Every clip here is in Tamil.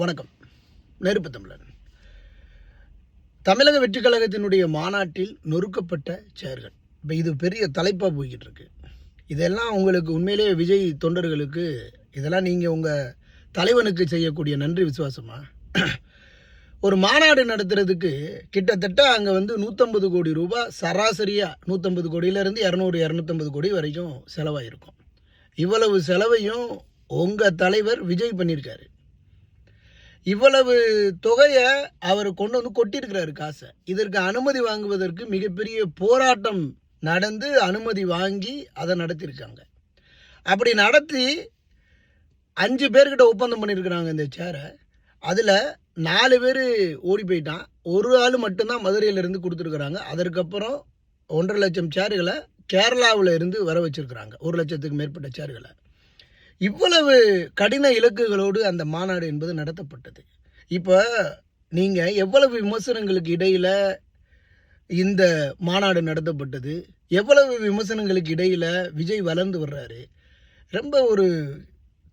வணக்கம். நெருப்பு தமிழன். தமிழக வெற்றி கழகத்தினுடைய மாநாட்டில் நொறுக்கப்பட்ட செயர்கள். இப்போ இது பெரிய தலைப்பாக போய்கிட்டு இருக்கு. இதெல்லாம் உங்களுக்கு உண்மையிலேயே விஜய் தொண்டர்களுக்கு இதெல்லாம் நீங்கள் உங்கள் தலைவனுக்கு செய்யக்கூடிய நன்றி விசுவாசமா? ஒரு மாநாடு நடத்துறதுக்கு கிட்டத்தட்ட அங்கே வந்து நூற்றம்பது கோடி ரூபாய் சராசரியாக நூற்றம்பது கோடியிலேருந்து இரநூறு இரநூத்தம்பது கோடி வரைக்கும் செலவாயிருக்கும். இவ்வளவு செலவையும் உங்கள் தலைவர் விஜய் பண்ணியிருக்காரு. இவ்வளவு தொகையை அவர் கொண்டு வந்து கொட்டியிருக்கிறாரு காசை. இதற்கு அனுமதி வாங்குவதற்கு மிகப்பெரிய போராட்டம் நடந்து அனுமதி வாங்கி அதை நடத்தியிருக்காங்க. அப்படி நடத்தி அஞ்சு பேர்கிட்ட ஒப்பந்தம் பண்ணியிருக்கிறாங்க இந்த சேரை அதில் நாலு பேர் ஓடி போயிட்டான். ஒரு ஆள் மட்டும்தான் மதுரையிலேருந்து கொடுத்துருக்குறாங்க. அதற்கப்புறம் ஒன்றரை லட்சம் சேருகளை கேரளாவில் இருந்து வர வச்சுருக்குறாங்க. ஒரு லட்சத்துக்கு மேற்பட்ட சேருகளை இவ்வளவு கடின இலக்குகளோடு அந்த மாநாடு என்பது நடத்தப்பட்டது. இப்போ நீங்கள் எவ்வளவு விமர்சனங்களுக்கு இடையில் இந்த மாநாடு நடத்தப்பட்டது? எவ்வளவு விமர்சனங்களுக்கு இடையில் விஜய் வளர்ந்து வர்றாரு? ரொம்ப ஒரு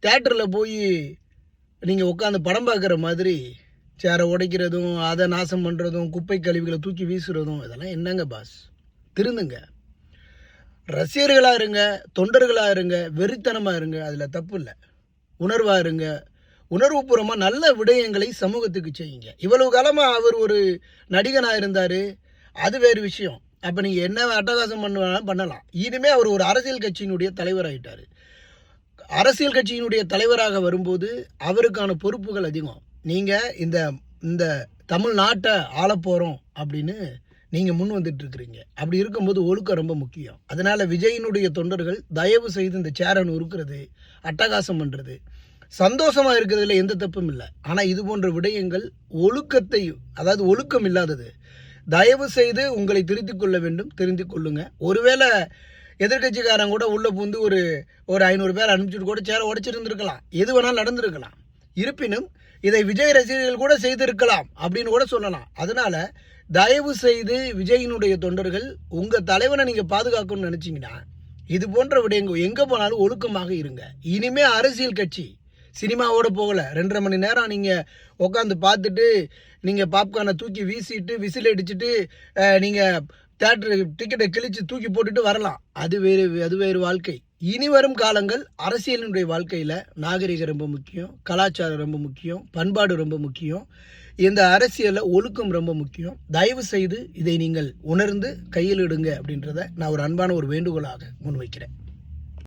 தேட்டரில் போய் நீங்கள் உட்காந்து படம் பார்க்குற மாதிரி சேரை உடைக்கிறதும் அதை நாசம் பண்ணுறதும் குப்பை கழிவுகளை தூக்கி வீசுறதும் இதெல்லாம் என்னங்க பாஸ் திருந்துங்க. ரசிகர்களாக இருங்க தொண்டர்களாக இருங்க வெறித்தனமாக இருங்க அதில் தப்பு இல்லை. உணர்வாக இருங்க. உணர்வுபூர்வமாக நல்ல விடயங்களை சமூகத்துக்கு செய்யுங்க. இவ்வளவு காலமாக அவர் ஒரு நடிகனாக இருந்தார். அது வேறு விஷயம். அப்போ நீங்கள் என்ன அட்டகாசம் பண்ண பண்ணலாம். இனிமேல் அவர் ஒரு அரசியல் கட்சியினுடைய தலைவராகிட்டார் அரசியல் கட்சியினுடைய தலைவராக வரும்போது அவருக்கான பொறுப்புகள் அதிகம். நீங்கள் இந்த இந்த தமிழ்நாட்டை ஆளப் போகிறோம் அப்படின்னு நீங்கள் முன் வந்துட்டு இருக்கிறீங்க அப்படி இருக்கும்போது ஒழுக்கம் ரொம்ப முக்கியம். அதனால் விஜயினுடைய தொண்டர்கள் தயவு செய்து இந்த சேரன் உருக்கிறது அட்டகாசம் பண்ணுறது சந்தோஷமாக இருக்கிறதுல எந்த தப்பும் இல்லை. ஆனால் இது போன்ற விடயங்கள் ஒழுக்கத்தை அதாவது ஒழுக்கம் இல்லாதது. தயவு செய்து உங்களை திருத்திக் கொள்ள வேண்டும் தெரிந்து கொள்ளுங்க. ஒருவேளை எதிர்கட்சிக்காரன் கூட உள்ளே பூந்து ஒரு ஒரு ஐநூறு பேர் அனுப்பிச்சுட்டு கூட சேர உடச்சிருந்துருக்கலாம். எது வேணாலும் நடந்திருக்கலாம். இருப்பினும் இதை விஜய் ரசிகர்கள் கூட செய்திருக்கலாம் அப்படின்னு கூட சொல்லலாம். அதனால தயவு செய்து விஜயினுடைய தொண்டர்கள் உங்கள் தலைவனை நீங்கள் பாதுகாக்கணும்னு நினச்சிங்கன்னா இது போன்ற விடயங்கள் எங்கே போனாலும் ஒழுக்கமாக இருங்க. இனிமே அரசியல் கட்சி சினிமாவோட போகலை. ரெண்டரை மணி நேரம் நீங்கள் உட்காந்து பார்த்துட்டு நீங்கள் பாப்கார்னை தூக்கி வீசிட்டு விசில் அடிச்சுட்டு நீங்கள் தேட்டரு டிக்கெட்டை கிழித்து தூக்கி போட்டுட்டு வரலாம். அது வேறு அது வேறு வாழ்க்கை. இனி வரும் காலங்கள் அரசியலினுடைய வாழ்க்கையில் நாகரிகம் ரொம்ப முக்கியம் கலாச்சாரம் ரொம்ப முக்கியம் பண்பாடு ரொம்ப முக்கியம் இந்த அரசியலில் ஒழுக்கம் ரொம்ப முக்கியம். தயவு செய்து இதை நீங்கள் உணர்ந்து கையில் இடுங்க அப்படின்றத நான் ஒரு அன்பான ஒரு வேண்டுகோளாக முன்வைக்கிறேன்.